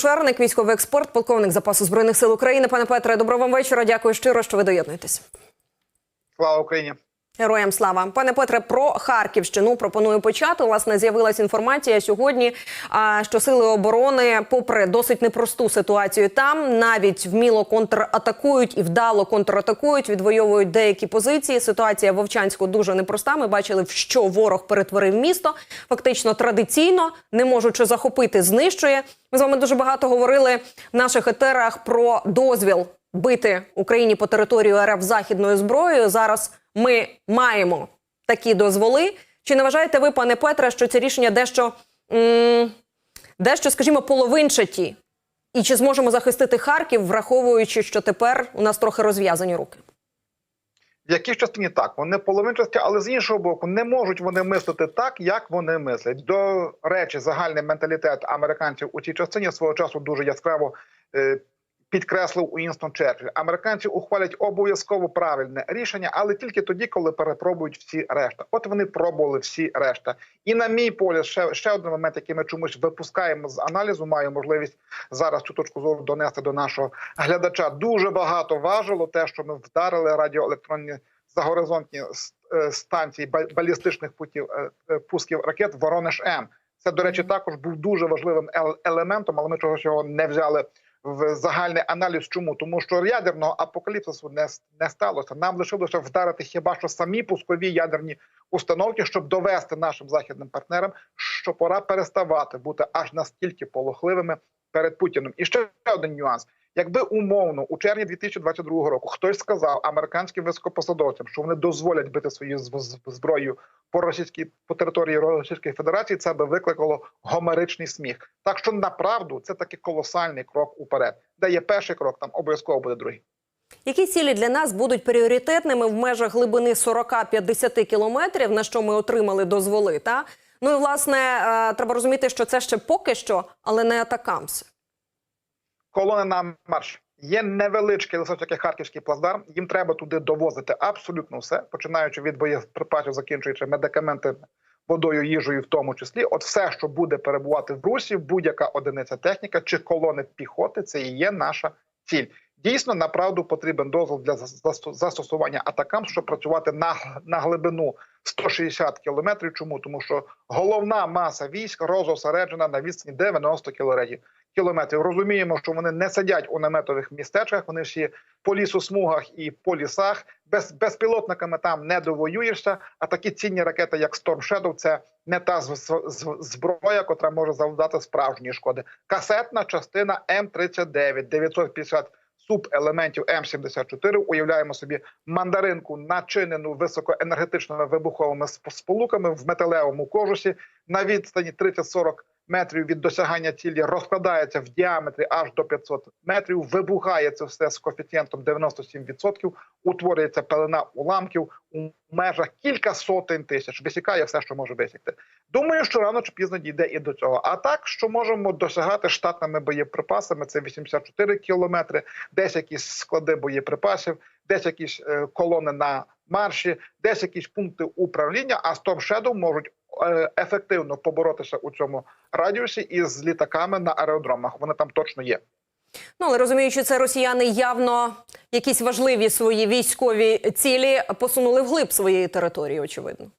Черник, військовий експерт, полковник запасу збройних сил України. Пане Петре, доброго вам вечора. Дякую щиро, що ви доєднуєтесь. Слава Україні! Героям слава, пане Петре, про Харківщину пропоную почати. Власне, з'явилася інформація сьогодні, що сили оборони, попри досить непросту ситуацію, там навіть вміло контратакують і вдало контратакують, відвоюють деякі позиції. Ситуація в Вовчанську дуже непроста. Ми бачили, в що ворог перетворив місто. Фактично традиційно, не можучи захопити, знищує. Ми з вами дуже багато говорили в наших етерах про дозвіл бити Україні по територію РФ західною зброєю. Зараз ми маємо такі дозволи. Чи не вважаєте ви, пане Петре, що це рішення дещо, м- дещо, скажімо, половинчаті? І чи зможемо захистити Харків, враховуючи, що тепер у нас трохи розв'язані руки? В якій частині так вони половинчасті, але з іншого боку, не можуть вони мислити так, як вони мислять. До речі, загальний менталітет американців у цій частині свого часу дуже яскраво е, підкреслив Уінстон Черчилль. Американці ухвалять обов'язково правильне рішення, але тільки тоді, коли перепробують всі решта. От вони пробували всі решта. І на мій погляд, ще, ще один момент, який ми чомусь випускаємо з аналізу, маю можливість зараз цю точку зору донести до нашого глядача. Дуже багато важило те, що ми вдарили радіоелектронні загоризонтні с- е, станції ба- балістичних путів е, е, пусків ракет Воронеж М. Це, до речі, також був дуже важливим ел- елементом, але ми чогось його не взяли в загальний аналіз. Чому тому, що ядерного апокаліпсису не, не сталося. Нам лишилося вдарити хіба що самі пускові ядерні установки, щоб довести нашим західним партнерам, що пора переставати бути аж настільки полохливими перед Путіним. І ще один нюанс. Якби умовно у червні 2022 року хтось сказав американським високопосадовцям, що вони дозволять бити свою зброю по російській по території Російської Федерації, це би викликало гомеричний сміх. Так що направду це такий колосальний крок уперед. Де є перший крок, там обов'язково буде другий. Які цілі для нас будуть пріоритетними в межах глибини 40-50 кілометрів, на що ми отримали дозволи? Та ну і власне е, треба розуміти, що це ще поки що, але не атакамси. Колони на марш. Є невеличкий лише харківський плацдарм. Їм треба туди довозити абсолютно все, починаючи від боєприпасів, закінчуючи медикаменти, водою, їжею, в тому числі. От все, що буде перебувати в брусі, будь-яка одиниця техніка чи колони піхоти, це і є наша ціль. Дійсно, направду потрібен дозвіл для зас- застос- застосування атакам, щоб працювати на, на глибину 160 кілометрів. Чому? Тому що головна маса військ розосереджена на відстані 90 кілометрів. Кілометрів. Розуміємо, що вони не сидять у наметових містечках, вони всі по лісосмугах і по лісах. Без безпілотниками там не довоюєшся. А такі цінні ракети, як Storm Shadow, це не та зброя, котра може завдати справжньої шкоди. Касетна частина М39, 950 субелементів М74. Уявляємо собі мандаринку, начинену високоенергетичними вибуховими сп- сполуками в металевому кожусі на відстані 30-40 метрів від досягання цілі розкладається в діаметрі аж до 500 метрів. Вибухає це все з коефіцієнтом 97%, утворюється пелена уламків у межах кілька сотень тисяч. Висікає все, що може висікти. Думаю, що рано чи пізно дійде і до цього. А так, що можемо досягати штатними боєприпасами, це 84 кілометри, десь якісь склади боєприпасів, десь якісь е, колони на марші, десь якісь пункти управління. А Storm Shadow можуть ефективно поборотися у цьому радіусі із літаками на аеродромах. Вони там точно є. Ну але розуміючи це, росіяни явно якісь важливі свої військові цілі посунули вглиб своєї території. Очевидно.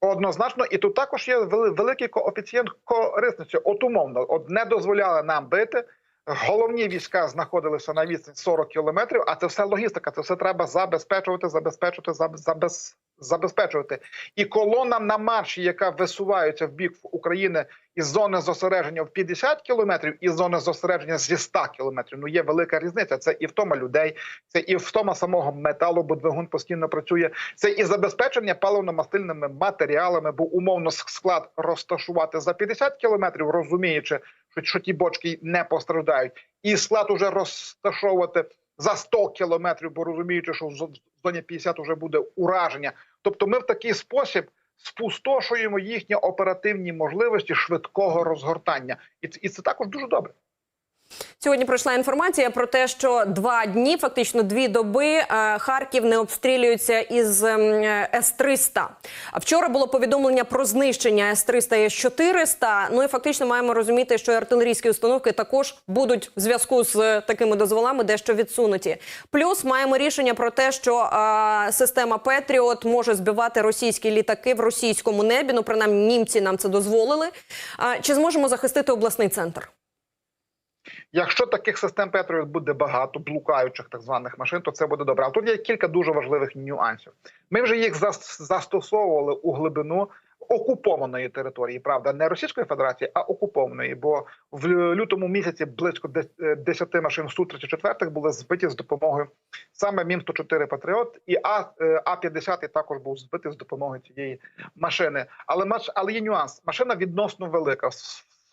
Однозначно, і тут також є великий коефіцієнт корисності. От умовно, от не дозволяли нам бити. Головні війська знаходилися на відстані 40 кілометрів, а це все логістика. Це все треба забезпечувати, забезпечувати, заб- забез, забезпечувати. І колонам на марші, яка висувається в бік України із зони зосередження в 50 кілометрів, і зони зосередження зі 100 кілометрів. Ну є велика різниця. Це і втома людей, це і втома самого металу, бо двигун постійно працює. Це і забезпечення паливно-мастильними матеріалами, бо умовно склад розташувати за 50 кілометрів, розуміючи, що ті бочки не постраждають, і склад уже розташовувати за 100 кілометрів, бо розуміючи, що в зо- в зоні 50 вже буде ураження. Тобто, ми в такий спосіб спустошуємо їхні оперативні можливості швидкого розгортання, і це, і це також дуже добре. Сьогодні пройшла інформація про те, що два дні, фактично дві доби, е, Харків не обстрілюється із ем, С-300. А вчора було повідомлення про знищення С-300 і С-400. Ну і фактично маємо розуміти, що артилерійські установки також будуть в зв'язку з е, такими дозволами дещо відсунуті. Плюс маємо рішення про те, що е, система Петріот може збивати російські літаки в російському небі. Ну, принаймні, німці нам це дозволили. Чи зможемо захистити обласний центр? Якщо таких систем Петріот буде багато, блукаючих так званих машин, то це буде добре. Але тут є кілька дуже важливих нюансів. Ми вже їх застосовували у глибину окупованої території, правда, не Російської Федерації, а окупованої. Бо в лютому місяці близько дес- е, 10 машин су 34 були збиті з допомогою саме Мін 104 Патріот, і А е, А 50 також був збитий з допомогою цієї машини. Але але є нюанс. Машина відносно велика.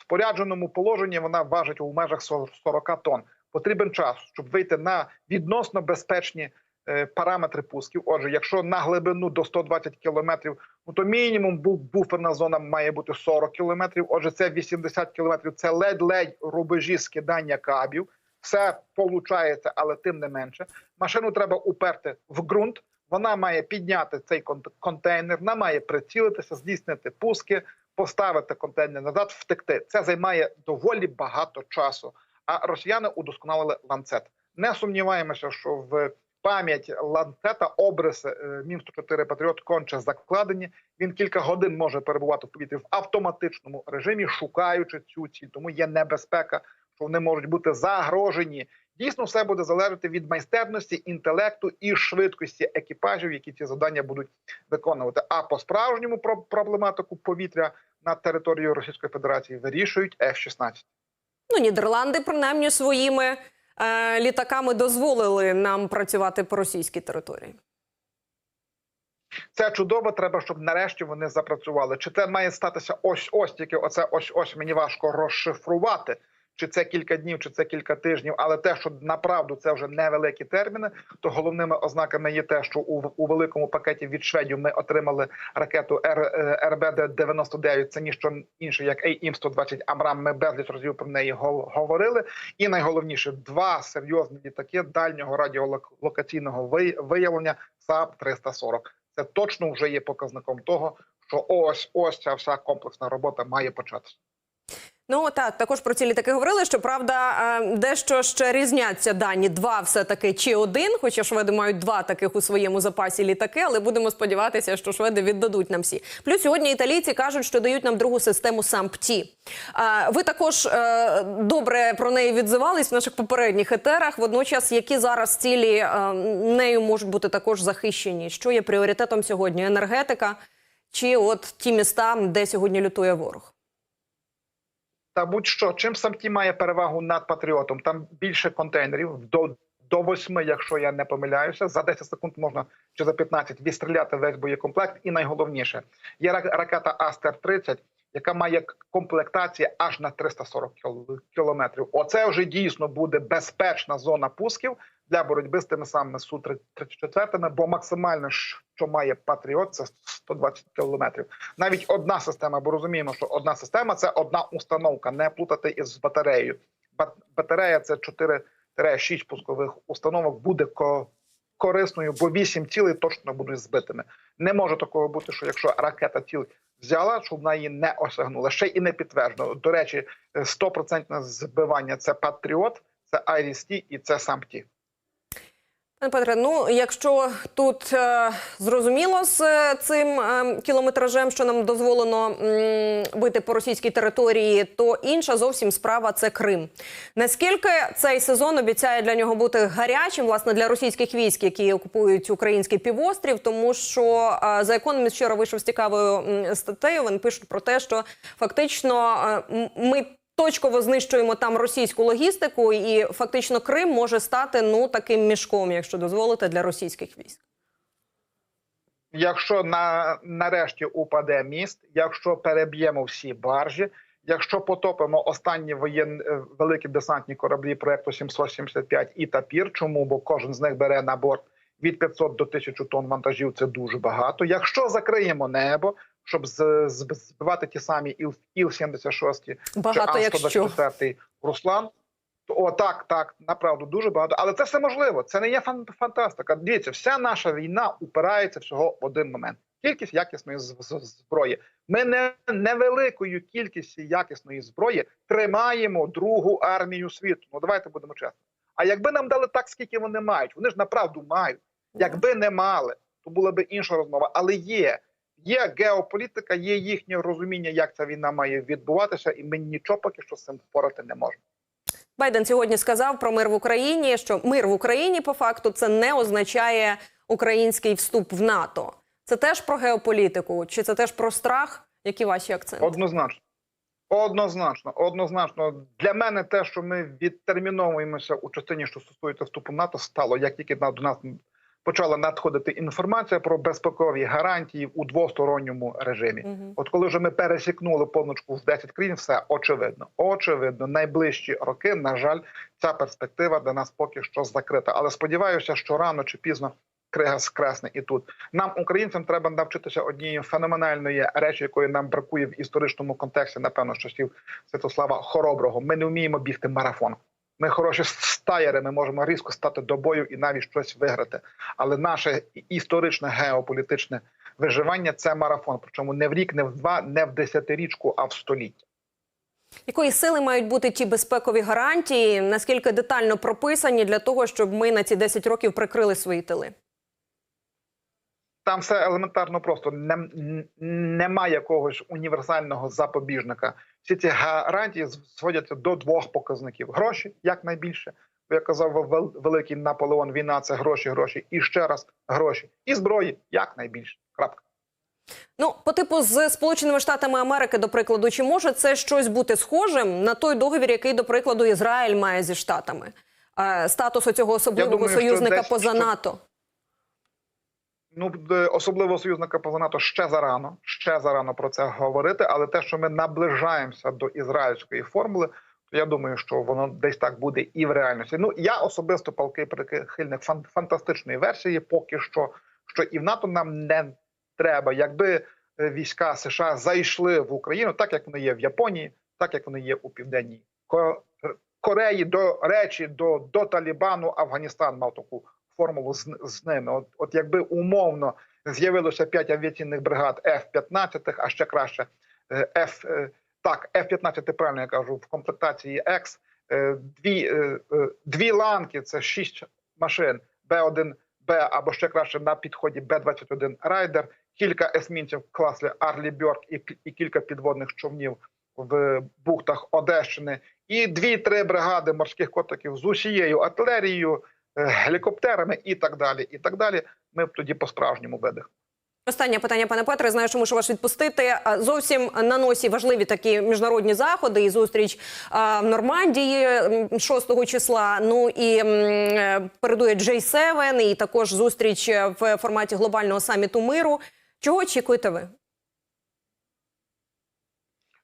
Спорядженому положенні вона важить у межах 40 тонн. Потрібен час, щоб вийти на відносно безпечні е, параметри пусків. Отже, якщо на глибину до 120 кілометрів, ну то мінімум бу- буферна зона має бути 40 кілометрів. Отже, це 80 кілометрів. Це ледь-ледь рубежі скидання кабів. Все получається, але тим не менше. Машину треба уперти в ґрунт. Вона має підняти цей кон- контейнер, вона має прицілитися, здійснити пуски, поставити контейнер назад, втекти. Це займає доволі багато часу. А росіяни удосконалили ланцет. Не сумніваємося, що в пам'ять ланцета обриси е, Мін 104 Патріот конче закладені. Він кілька годин може перебувати в повітрі в автоматичному режимі, шукаючи цю ціль. Тому є небезпека, що вони можуть бути загрожені. Дійсно, все буде залежати від майстерності, інтелекту і швидкості екіпажів, які ці завдання будуть виконувати. А по справжньому про проблематику повітря на території Російської Федерації вирішують F-16. Ну, Нідерланди, принаймні, своїми е, літаками дозволили нам працювати по російській території. Це чудово. Треба, щоб нарешті вони запрацювали. Чи це має статися ось ось тільки оце ось ось мені важко розшифрувати. Чи це кілька днів, чи це кілька тижнів, але те, що направду це вже невеликі терміни, то головними ознаками є те, що у, у великому пакеті від шведів ми отримали ракету РБД 99 Це ніщо інше, як AIM 120 Амрам. Ми безліч разів про неї говорили. І найголовніше два серйозні літаки дальнього радіолокаційного ви- виявлення САП 340 Це точно вже є показником того, що ось ось ця вся комплексна робота має початися. Ну так, також про ці літаки говорили. Що правда, е, дещо ще різняться дані. Два все таки чи один, хоча шведи мають два таких у своєму запасі літаки, але будемо сподіватися, що шведи віддадуть нам всі. Плюс сьогодні італійці кажуть, що дають нам другу систему САМПТІ. Ви також е, добре про неї відзивались в наших попередніх етерах. Водночас, які зараз цілі е, нею можуть бути також захищені? Що є пріоритетом сьогодні? Енергетика чи от ті міста, де сьогодні лютує ворог? Та будь-що, чим сам ті має перевагу над патріотом? Там більше контейнерів до, до 8, якщо я не помиляюся. За 10 секунд можна чи за 15 відстріляти весь боєкомплект. І найголовніше є рак- ракета Астер 30 яка має комплектацію аж на 340 кіл- кілометрів. Оце вже дійсно буде безпечна зона пусків для боротьби з тими самими су 34 бо максимально що має патріот, це 120 кілометрів. Навіть одна система, бо розуміємо, що одна система це одна установка, не плутати із батареєю. Бат- Батарея це 4-6 пускових установок буде корисною, бо 8 цілей точно будуть збитими. Не може такого бути, що якщо ракета ціль взяла, щоб вона її не осягнула. Ще і не підтверджено. До речі, 100% збивання це Патріот, це IRIS-T і це SAMP-T. Петре, ну якщо тут е, зрозуміло з е, цим е, кілометражем, що нам дозволено м, бити по російській території, то інша зовсім справа це Крим. Наскільки цей сезон обіцяє для нього бути гарячим, власне, для російських військ, які окупують український півострів, тому що е, за економіст вчора вийшов з цікавою м, статтею. Він пишуть про те, що фактично е, ми точково знищуємо там російську логістику, і фактично Крим може стати ну таким мішком, якщо дозволите, для російських військ. Якщо на нарешті упаде міст, якщо переб'ємо всі баржі, якщо потопимо останні воєн е, великі десантні кораблі проекту 775 і Тапір, чому бо кожен з них бере на борт від 500 до 1000 тонн вантажів, це дуже багато. Якщо закриємо небо, щоб збивати ті самі Іл-76 чи Багато якщо. А-124 Руслан, О, так, так, направду дуже багато. Але це все можливо. Це не є фан- фантастика. Дивіться, вся наша війна упирається всього в один момент: кількість якісної зброї. Ми не невеликою кількістю якісної зброї тримаємо другу армію світу. Ну давайте будемо чесно. А якби нам дали так, скільки вони мають, вони ж направду мають. Якби не мали, то була б інша розмова. Але є. Є геополітика, є їхнє розуміння, як ця війна має відбуватися, і ми нічого поки що з цим впорати не можемо. Байден сьогодні сказав про мир в Україні, що мир в Україні по факту це не означає український вступ в НАТО. Це теж про геополітику, чи це теж про страх? Які ваші акценти? Однозначно. Однозначно, однозначно. Для мене те, що ми відтерміновуємося у частині, що стосується вступу в НАТО, стало як тільки до нас почала надходити інформація про безпекові гарантії у двосторонньому режимі. Мгм. От коли вже ми пересікнули позначку в 10 країн, все очевидно. Очевидно, найближчі роки, на жаль, ця перспектива для нас поки що закрита. Але сподіваюся, що рано чи пізно крига скресне і тут. Нам, українцям, треба навчитися однієї феноменальної речі, якої нам бракує в історичному контексті, напевно, з часів Святослава Хороброго. Ми не вміємо бігти марафон. Ми хороші стаєри, ми можемо різко стати до бою і навіть щось виграти. Але наше історичне геополітичне виживання це марафон. Причому не в рік, не в два, не в десятирічку, а в століття. Якої сили мають бути ті безпекові гарантії? Наскільки детально прописані для того, щоб ми на ці 10 років прикрили свої тили? Там все елементарно просто Нем- н- немає якогось універсального запобіжника. Всі ці гарантії зводяться до двох показників: гроші якнайбільше. Бо як казав вел- великий Наполеон, війна це гроші, гроші і ще раз гроші, і зброї якнайбільше. Крапка. Ну, по типу з Сполученими Штатами Америки, до прикладу, чи може це щось бути схожим на той договір, який, до прикладу, Ізраїль має зі штатами? Е, статусу цього особливого думаю, союзника десь поза що- НАТО. Ну особливо союзника поза НАТО ще зарано, ще зарано про це говорити. Але те, що ми наближаємося до ізраїльської формули, то я думаю, що воно десь так буде і в реальності. Ну я особисто палкий прихильник фан- фантастичної версії, поки що, що і в НАТО нам не треба. Якби е, війська США зайшли в Україну, так як вони є в Японії, так як вони є у південній Кореї, до речі, до, до Талібану Афганістан мав таку формулу з, з ними. От, от якби умовно з'явилося 5 авіаційних бригад F-15, а ще краще е, F, е, так, F-15, правильно я кажу, в комплектації X, е, дві, дві ланки, це 6 машин, Б-1, Б або ще краще на підході Б-21 Райдер, кілька есмінців в класі Арлі Бьорк і, кілька підводних човнів в бухтах Одещини, і дві-три бригади морських котиків з усією артилерією, гелікоптерами і так далі. І так далі. Ми б тоді по-справжньому видих. Останнє питання, пане Петре. Знаю, що мушу вас відпустити. Зовсім на носі важливі такі міжнародні заходи і зустріч в Нормандії м, 6 числа. Ну і е, передує J7, і також зустріч е, в форматі глобального саміту миру. Чого очікуєте ви?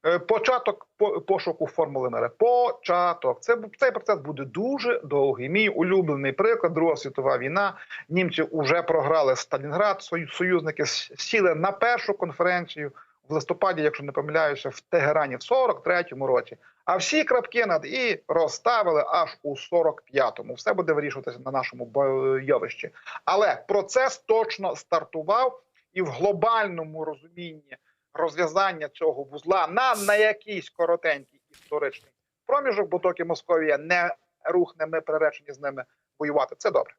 Е, Початок по- пошуку формули мира. Початок. Це цей процес буде дуже довгий. Мій улюблений приклад Друга світова війна. Німці вже програли Сталінград. сою- Союзники сіли на першу конференцію в листопаді, якщо не помиляюся, в Тегерані в 43-му році. А всі крапки над і розставили аж у 45-му. Все буде вирішуватися на нашому бойовищі. Але процес точно стартував, і в глобальному розумінні розв'язання цього вузла на, на якийсь коротенький історичний проміжок, бо доки Московія не рухне, ми приречені з ними воювати. Це добре.